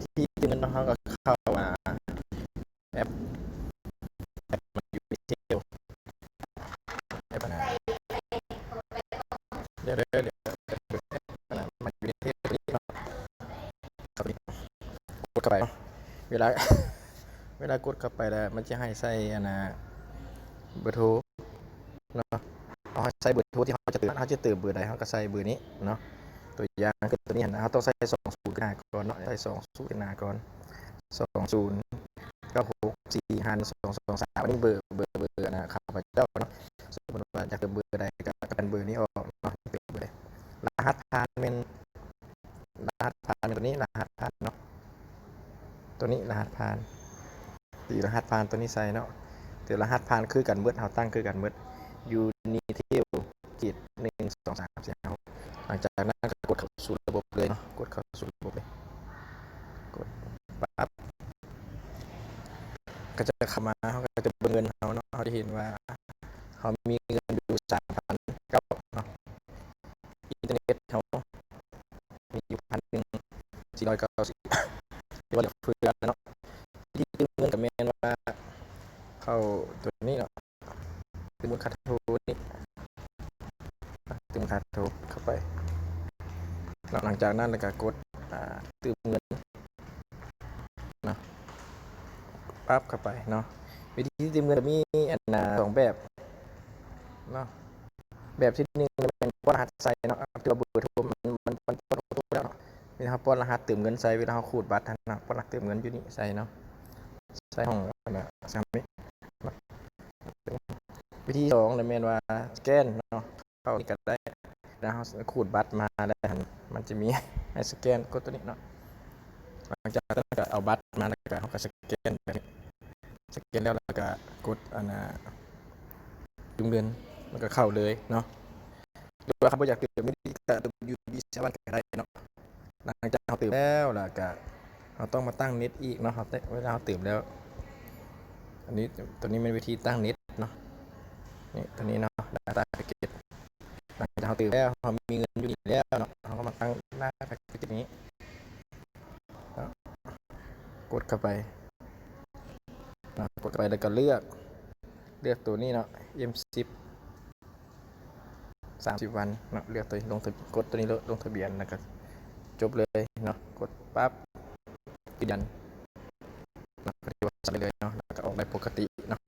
วิธีเงินเขาก็เข้ามาแอปแอปมันอยู่ที่เดียวแอปนะเดี๋ยวเดี๋ยวเดี๋ยวแอปนะมันอยู่ในเทปนี้เนาะครับนี่กดเข้าไปเวลาเวลากดเข้าไปแล้วมันจะให้ใส่อันนะเบอร์โทรเนาะเอาใส่เบอร์โทรที่เขาจะเติมเขาจะเติมเบอร์ใดเขาก็ใส่เบอร์นี้เนาะ ตัวอย่างคือตัวนี้เห็นนะเขาต้องใส่สองศูนย์ขึ้นหน้าก่อนเนาะใส่สองศูนย์ขึ้นหน้าก่อนสองศูนย์เก้าหกสี่ห้าสองสองสามอันนี้เบอร์เบอร์เบอร์นะข้าพเจ้าเนาะสมมติว่าอยากเติมเบอร์ใดก็กันเบอร์นี้ออกเนาะเติมเบอร์ใดรหัสผ่านเป็นรหัสผ่านเป็นตัวนี้รหัสผ่านเนาะตัวนี้รหัสผ่านตีรหัสผ่านตัวนี้ใส่เนาะต่รหัสผ่านคือกันเบิดเฮาตั้งคือกันเบิดยูนิเทลจิตหนึ่งสองสามสี่ห้าหกหลังจากนั้นก็กดเข้าสู่ระบบเลยเนาะกดเข้าสู่ระบบเลยกดปั๊บ ก็จะเข้ามาเขาก็จะเบิ่งเงินเขาเนาะเขาจะเห็นว่าเขามีเงินอยู่สามพันเก้าเนาะอินเทอร์เน็ตเขามีอยู่พันหนึ่งสี่ร้อยเก้าสิบที่ว่าเหลือเฟือเนาะที่ตึงเงินกับแมนว่าเข้าตัวนี้เนาะตึงมูลค่าโทรนี่ตึงมูลค่าโทรเข้าไป หลังจากนั้นเราก็กดอ่าตึงเงินเนาะ ปั๊บเข้าไปเนาะวิธีตึงเงินมีอันนาสองแบบเนาะแบบที่หนึ่งเป็นป้อนรหัสใส่เนาะตัวเบอร์โทรมันมันมันป้อนโทรแล้วเนาะเวลาป้อนรหัสเติมเงินใส่เวลาเราขูดบัตรนะป้อนรหัสเติมเงินอยู่นี่ใส่เนาะใช้ห้องนะสามมิวิธีสองเลยแมนว่าสแกนเนาะเข้านี่ก็ได้แล้วเราขูดบัตรมาแล้วมันจะมีให้สแกนกดตัวนี้เนาะหลังจากนั้นก็เอาบัตรมาแล้วก็เขาก็สแกนไป สแกนแล้วเราก็กดอันน่ะจุงเงินมันก็เข้าเลยเนาะหรือว่าเขาบ่อยากเติมไม่ดีก็เติมยูบีเซวันก็ได้เนาะหลังจากเราเติมแล้วล่ะก็เราต้องมาตั้งเน็ตอีกเนาะครับเวลาเราเตื่นแล้ว อันนี้ตัวนี้เป็นวิธีตั้งเน็ตเนาะนี่ตัวนี้เนาะ data package หลังจากเราเตื่นแล้วเรามีเงินอยู่แล้วเนาะเราก็มาตั้ง data package นี้กดเข้าไป นะกดเข้าไปแล้วก็เลือก เลือกตัวนี้เนาะ M10 30 วันเนาะเลือกตัวลงกดตัวนี้ลงทะเบียนแล้วก็จบเลยเนาะกดปั๊บยืนยันนะก็ที่ว่าสั่งได้เลยเนาะแล้วก็ออกได้ปกตินะ